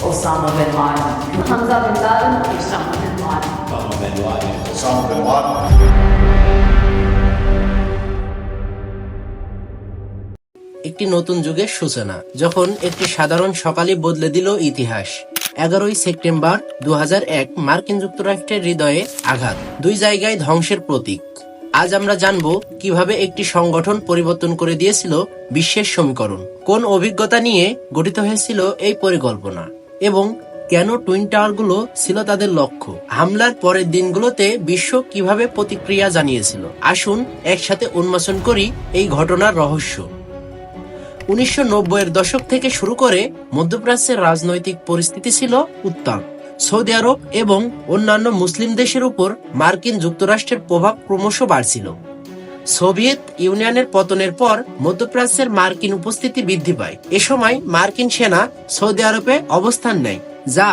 Osama bin Laden. Hamza bin Laden. Osama bin Laden. Osama bin Laden. Osama bin Laden. একটি নতুন যুগের সূচনা যখন একটি সাধারণ সকালে বদলে দিল ইতিহাস এগারোই সেপ্টেম্বর দু হাজার এক মার্কিন যুক্তরাষ্ট্রের হৃদয়ে আঘাত দুই জায়গায় ধ্বংসের প্রতীক আজ আমরা জানব কীভাবে একটি সংগঠন পরিবর্তন করে দিয়েছিল বিশ্বের সমীকরণ কোন অভিজ্ঞতা নিয়ে গঠিত হয়েছিল এই পরিকল্পনা এবং কেন টুইন টাওয়ারগুলো ছিল তাদের লক্ষ্য? হামলার পরের দিনগুলোতে বিশ্ব কীভাবে প্রতিক্রিয়া জানিয়েছিল? আসুন একসাথে উন্মোচন করি এই ঘটনার রহস্য। উনিশশো এর দশক থেকে শুরু করে মধ্যপ্রাচ্যের রাজনৈতিক পরিস্থিতি ছিল উত্তাল। সৌদি আরব এবং অন্যান্য মুসলিম দেশের উপর মার্কিন যুক্তরাষ্ট্রের প্রভাব ক্রমশ বাড়ছিল। সোভিয়েত ইউনিয়নের পতনের পর মধ্যপ্রাচ্যের মার্কিন উপস্থিতি বৃদ্ধি পায়। এ সময় মার্কিন সেনা সৌদি আরবে অবস্থান নেয়, যা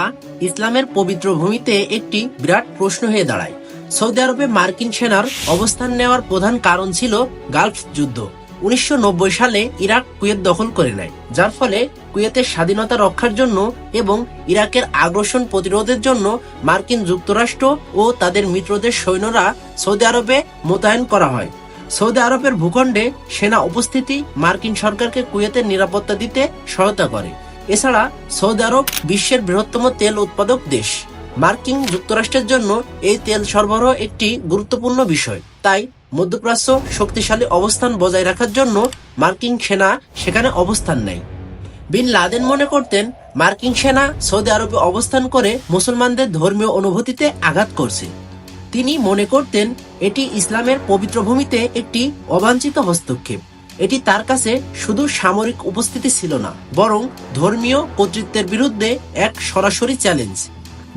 ইসলামের পবিত্র ভূমিতে একটি বিরাট প্রশ্ন হয়ে দাঁড়ায়। সৌদি আরবে মার্কিন সেনার অবস্থান নেওয়ার প্রধান কারণ ছিল গালফ যুদ্ধ। উনিশশো নব্বই সালে ইরাক কুয়েত দখল করে নেয়, যার ফলে কুয়েতের স্বাধীনতা রক্ষার জন্য এবং ইরাকের আগ্রাসন প্রতিরোধের জন্য মার্কিন যুক্তরাষ্ট্র ও তাদের মিত্রদের সৈন্যরা সৌদি আরবে মোতায়েন করা হয়। সৌদি আরবের ভূখণ্ডে সেনা উপস্থিতি মার্কিন সরকারকে কুয়েতের নিরাপত্তা দিতে সহায়তা করে। এছাড়া সৌদি আরব বিশ্বের বৃহত্তম তেল উৎপাদক দেশ। মার্কিন যুক্তরাষ্ট্রের জন্য এই তেল সরবরাহ একটি গুরুত্বপূর্ণ বিষয়। তাই মধ্যপ্রাচ্য শক্তিশালী অবস্থান বজায় রাখার জন্য মার্কিন সেনা সেখানে অবস্থান নেয়। বিন লাদেন মনে করতেন, মার্কিন সেনা সৌদি আরবে অবস্থান করে মুসলমানদের ধর্মীয় অনুভূতিতে আঘাত করছে। তিনি মনে করতেন এটি ইসলামের পবিত্র ভূমিতে একটি অবাঞ্ছিত হস্তক্ষেপ। এটি তার কাছে শুধু সামরিক উপস্থিতি ছিল না, বরং ধর্মীয় কর্তৃত্বের বিরুদ্ধে এক সরাসরি চ্যালেঞ্জ।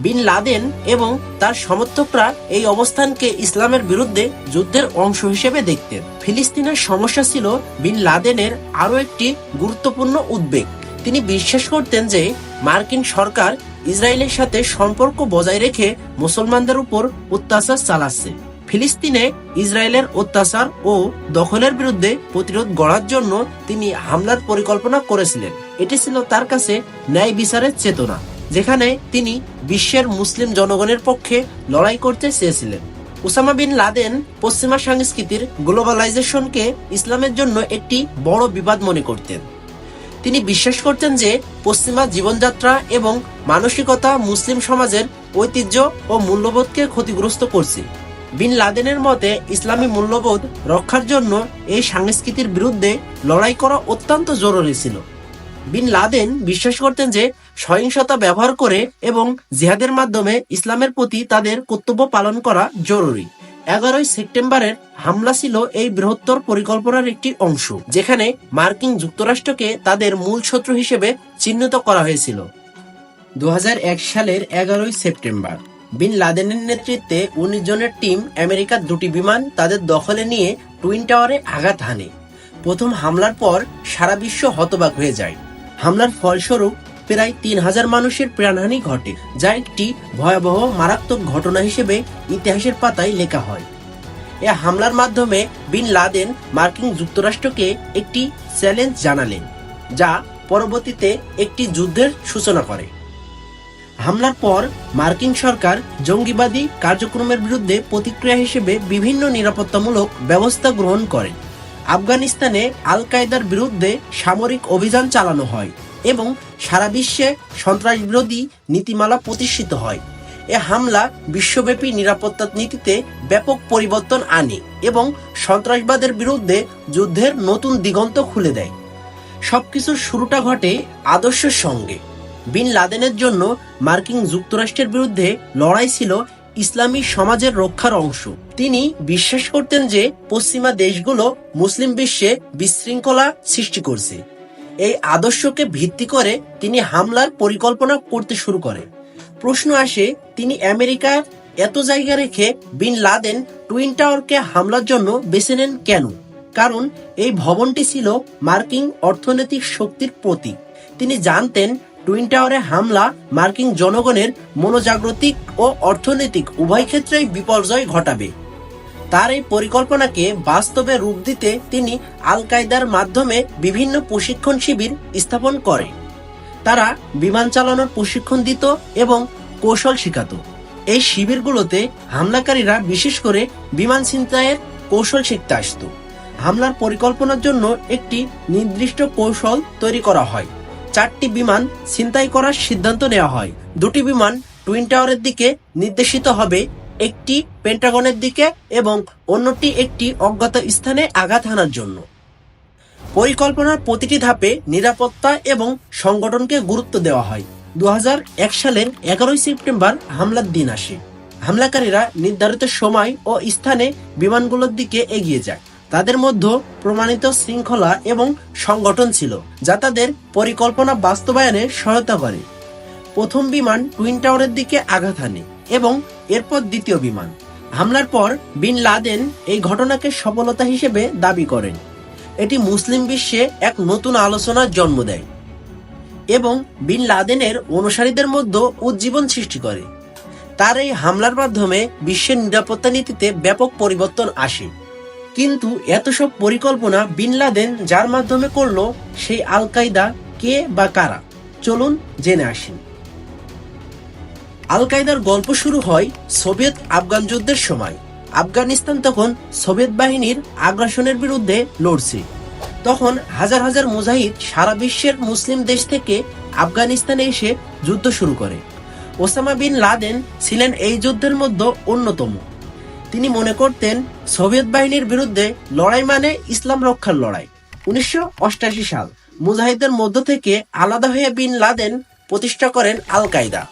বিন লাদেন এবং তার সমর্থকরা এই অবস্থানকে ইসলামের বিরুদ্ধে যুদ্ধের অংশ হিসেবে দেখতেন। ফিলিস্তিনের সমস্যা ছিল বিন লাদেনের আরও একটি গুরুত্বপূর্ণ উদ্বেগ। তিনি বিশ্বাস করতেন যে মার্কিন সরকার ইসরায়েলের সাথে সম্পর্ক বজায় রেখে মুসলমানদের উপর অত্যাচার চালাচ্ছে। ফিলিস্তিনে ইসরায়েলের অত্যাচার ও দখলের বিরুদ্ধে প্রতিরোধ গড়ার জন্য তিনি হামলার পরিকল্পনা করেছিলেন। এটি ছিল তার কাছে ন্যায় বিচারের চেতনা, যেখানে তিনি বিশ্বের মুসলিম জনগণের পক্ষে লড়াই করতে চেয়েছিলেন। ওসামা বিন লাদেন পশ্চিমা সংস্কৃতির গ্লোবালাইজেশনকে ইসলামের জন্য একটি বড় বিবাদ মনে করতেন। তিনি বিশ্বাস করতেন যে পশ্চিমা জীবনযাত্রা এবং মানসিকতা মুসলিম সমাজের ঐতিহ্য ও মূল্যবোধকে ক্ষতিগ্রস্ত করছে। বিন লাদেনের মতে, ইসলামী মূল্যবোধ রক্ষার জন্য এই সংস্কৃতির বিরুদ্ধে লড়াই করা অত্যন্ত জরুরি ছিল। বিন লাদেন বিশ্বাস করতেন যে সহিংসতা ব্যবহার করে এবং জিহাদের মাধ্যমে ইসলামের প্রতি তাদের কর্তব্য পালন করা জরুরি। এগারোই সেপ্টেম্বরের হামলা ছিল এই বৃহত্তর পরিকল্পনার একটি অংশ, যেখানে মার্কিন যুক্তরাষ্ট্রকে তাদের মূল শত্রু হিসেবে চিহ্নিত করা হয়েছিল। দু হাজার এক সালের এগারোই সেপ্টেম্বর, বিন লাদেনের নেতৃত্বে উনিশ জনের টিম আমেরিকার দুটি বিমান তাদের দখলে নিয়ে টুইন টাওয়ারে আঘাত হানে। প্রথম হামলার পর সারা বিশ্ব হতবাক হয়ে যায়। হামলার ফলস্বরূপ প্রায় তিন হাজার মানুষের প্রাণহানি ঘটে, যা একটি ভয়াবহ মারাত্মক ঘটনা হিসেবে ইতিহাসের পাতায় লেখা হয়। এ হামলার মাধ্যমে বিন লাদেন মার্কিন যুক্তরাষ্ট্রকে একটি চ্যালেঞ্জ জানালেন, যা পরবর্তীতে একটি যুদ্ধের সূচনা করে। হামলার পর মার্কিন সরকার জঙ্গিবাদী কার্যক্রমের বিরুদ্ধে প্রতিক্রিয়া হিসেবে বিভিন্ন নিরাপত্তামূলক ব্যবস্থা গ্রহণ করে। আফগানিস্তানে আল কায়দার বিরুদ্ধে সামরিক অভিযান চালানো হয়। এবং সারা বিশ্বে সন্ত্রাস বিরোধী নীতিমালা প্রতিষ্ঠিত হয়। এ হামলা বিশ্বব্যাপী নিরাপত্তা নীতিতে ব্যাপক পরিবর্তন আনে এবং সন্ত্রাসবাদের বিরুদ্ধে যুদ্ধের নতুন দিগন্ত খুলে দেয়। সবকিছুর শুরুটা ঘটে আদর্শের সঙ্গে। বিন লাদেনের জন্য মার্কিন যুক্তরাষ্ট্রের বিরুদ্ধে লড়াই ছিল ইসলামী সমাজের রক্ষার অংশ। তিনি বিশ্বাস করতেন যে পশ্চিমা দেশগুলো মুসলিম বিশ্বে বিশৃঙ্খলা সৃষ্টি করছে। এই আদর্শকে ভিত্তি করে তিনি হামলার পরিকল্পনা করতে শুরু করে। প্রশ্ন আসে, তিনি আমেরিকার এত জায়গা রেখে বিন লাদেন টুইন টাওয়ারকে হামলার জন্য বেছে নেন কেন? কারণ এই ভবনটি ছিল মার্কিন অর্থনৈতিক শক্তির প্রতীক। তিনি জানতেন টুইন টাওয়ারে হামলা মার্কিন জনগণের মনোজাগতিক ও অর্থনৈতিক উভয় ক্ষেত্রেই বিপর্যয় ঘটাবে। তার এই পরিকল্পনাকে বাস্তবে রূপ দিতে তিনি আল কায়দার মাধ্যমে বিভিন্ন প্রশিক্ষণ শিবির স্থাপন করে। তারা বিমান চালানোর প্রশিক্ষণ দিত এবং কৌশল শেখাতো। এই শিবিরগুলোতে হামলাকারীরা বিশেষ করে বিমান ছিনতাইয়ের কৌশল শিখতে আসতো। হামলার পরিকল্পনার জন্য একটি নির্দিষ্ট কৌশল তৈরি করা হয়। চারটি বিমান ছিনতাই করার সিদ্ধান্ত নেওয়া হয়। দুটি বিমান টুইন টাওয়ারের দিকে নির্দেশিত হবে একটি পেন্টাগনের দিকে এবং অন্যটি একটি অজ্ঞাত স্থানে আঘাত হানার জন্য। পরিকল্পনার প্রতিটি ধাপে নিরাপত্তা এবং সংগঠনকে গুরুত্ব দেওয়া হয়। দু হাজার এক সালের এগারোই সেপ্টেম্বর হামলার দিন আসে। হামলাকারীরা নির্ধারিত সময় ও স্থানে বিমানগুলোর দিকে এগিয়ে যায়। তাদের মধ্যে প্রমাণিত শৃঙ্খলা এবং সংগঠন ছিল, যা তাদের পরিকল্পনা বাস্তবায়নে সহায়তা করে। প্রথম বিমান টুইন টাওয়ারের দিকে আঘাত হানে। এবং এরপর দ্বিতীয় বিমান। হামলার পর বিন লাদেন এই ঘটনাকে সফলতা হিসেবে দাবি করেন। এটি মুসলিম বিশ্বে এক নতুন আলোচনার জন্ম দেয় এবং বিন লাদেনের অনুসারীদের মধ্যে উজ্জীবন সৃষ্টি করে। তার এই হামলার মাধ্যমে বিশ্বের নিরাপত্তা নীতিতে ব্যাপক পরিবর্তন আসে। কিন্তু এত সব পরিকল্পনা বিন লাদেন যার মাধ্যমে করল, সেই আল কায়দা কে বা কারা? চলুন জেনে আসি। আল কায়দার গল্প শুরু হয় সোভিয়েত আফগান যুদ্ধের সময়। আফগানিস্তান তখন সোভিয়েত বাহিনীর আগ্রাসনের বিরুদ্ধে লড়ছে। তখন হাজার হাজার মুজাহিদ সারা বিশ্বের মুসলিম দেশ থেকে আফগানিস্তানে এসে যুদ্ধ শুরু করে। ওসামা বিন লাদেন ছিলেন এই যুদ্ধের মধ্যে অন্যতম। তিনি মনে করতেন, সোভিয়েত বাহিনীর বিরুদ্ধে লড়াই মানে ইসলাম রক্ষার লড়াই। উনিশশো সাল মুজাহিদের মধ্য থেকে আলাদা হয়ে বিন লাদেন প্রতিষ্ঠা করেন আল কায়দা।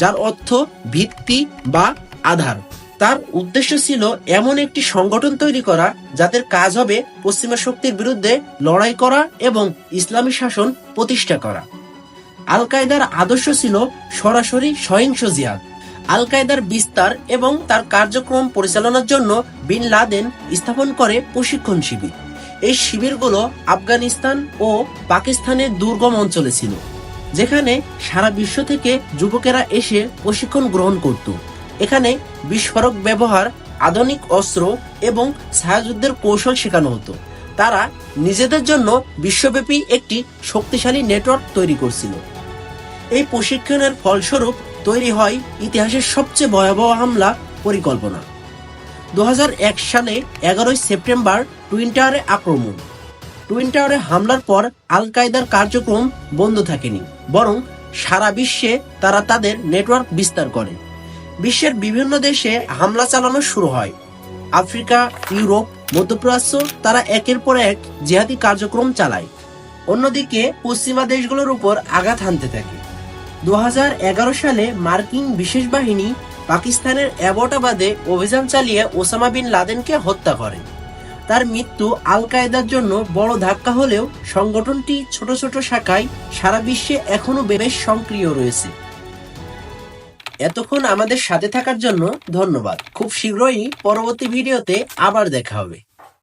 যার অর্থ ভিত্তি বা আধার। তার উদ্দেশ্য ছিল এমন একটি সংগঠন তৈরি করা যাদের কাজ হবে পশ্চিমা শক্তির বিরুদ্ধে লড়াই করা এবং ইসলামী শাসন প্রতিষ্ঠা করা। আল কায়দার আদর্শ ছিল সরাসরি সহিংস জিহাদ। আল কায়দার বিস্তার এবং তার কার্যক্রম পরিচালনার জন্য বিন লাদেন স্থাপন করে প্রশিক্ষণ শিবির। এই শিবিরগুলো আফগানিস্তান ও পাকিস্তানের দুর্গম অঞ্চলে ছিল। যেখানে সারা বিশ্ব থেকে যুবকেরা এসে প্রশিক্ষণ গ্রহণ করত। এখানে বিস্ফোরক ব্যবহার, আধুনিক অস্ত্র এবং ছায়াযুদ্ধের কৌশল শেখানো হতো। তারা নিজেদের জন্য বিশ্বব্যাপী একটি শক্তিশালী নেটওয়ার্ক তৈরি করছিল। এই প্রশিক্ষণের ফলস্বরূপ তৈরি হয় ইতিহাসের সবচেয়ে ভয়াবহ হামলা পরিকল্পনা। দু হাজার এক সালে এগারোই সেপ্টেম্বর টুইন টাওয়ারে আক্রমণ। টুইন টাওয়ারে হামলার পর আল কায়দার কার্যক্রম বন্ধ থাকেনি, বরং সারা বিশ্বে তারা তাদের নেটওয়ার্ক বিস্তার করে। বিশ্বের বিভিন্ন দেশে হামলা চালানো শুরু হয়। আফ্রিকা, ইউরোপ, মধ্যপ্রাচ্য, তারা একের পর এক জিহাদি কার্যক্রম চালায়। অন্যদিকে, পশ্চিমা দেশগুলোর উপর আঘাত হানতে থাকে। দু হাজার এগারো সালে মার্কিন বিশেষ বাহিনী পাকিস্তানের অ্যাবোটাবাদে অভিযান চালিয়ে ওসামা বিন লাদেনকে হত্যা করে। তার মৃত্যু আল কায়দার জন্য বড় ধাক্কা হলেও সংগঠনটি ছোট ছোট শাখায় সারা বিশ্বে এখনও বেশ সক্রিয় রয়েছে। এতক্ষণ আমাদের সাথে থাকার জন্য ধন্যবাদ। খুব শীঘ্রই পরবর্তী ভিডিওতে আবার দেখা হবে।